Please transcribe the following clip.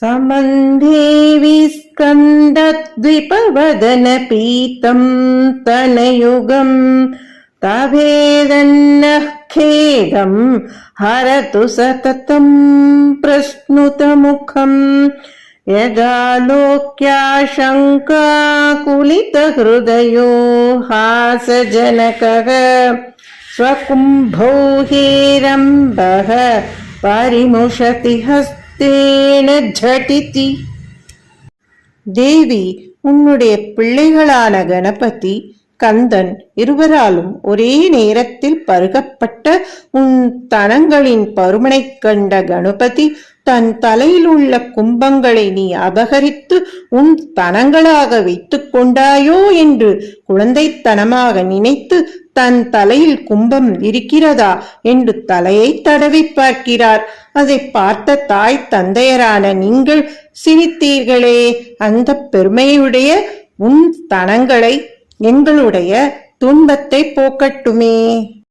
समन्धेवि स्कन्दद्विपवदनपीतं तनयुगम् तभेदन्नः खेदम् हरतु सततं प्रश्नुतमुखम् यदालोक्याशङ्काकुलितहृदयो हासजनकः स्वकुम्भौ हेरम्बः परिमुषति தேன ஜடிதி. தேவி உன்னுடைய பிள்ளைகளான கணபதி கந்தன் இருவராலும் ஒரே நேரத்தில் பருகப்பட்ட உன் தனங்களின் பருமனை கண்ட கணபதி தன் தலையில் உள்ள கும்பங்களை நீ அபகரித்து உன் தனங்களாக வைத்துக் கொண்டாயோ என்று குழந்தைத்தனமாக நினைத்து தன் தலையில் கும்பம் இருக்கிறதா என்று தலையை தடவி பார்க்கிறார். அதை பார்த்த தாய் தந்தையரான நீங்கள் சிரித்தீர்களே அந்த பெருமையுடைய உன் தனங்களை எங்களுடைய துன்பத்தை போக்கட்டுமே.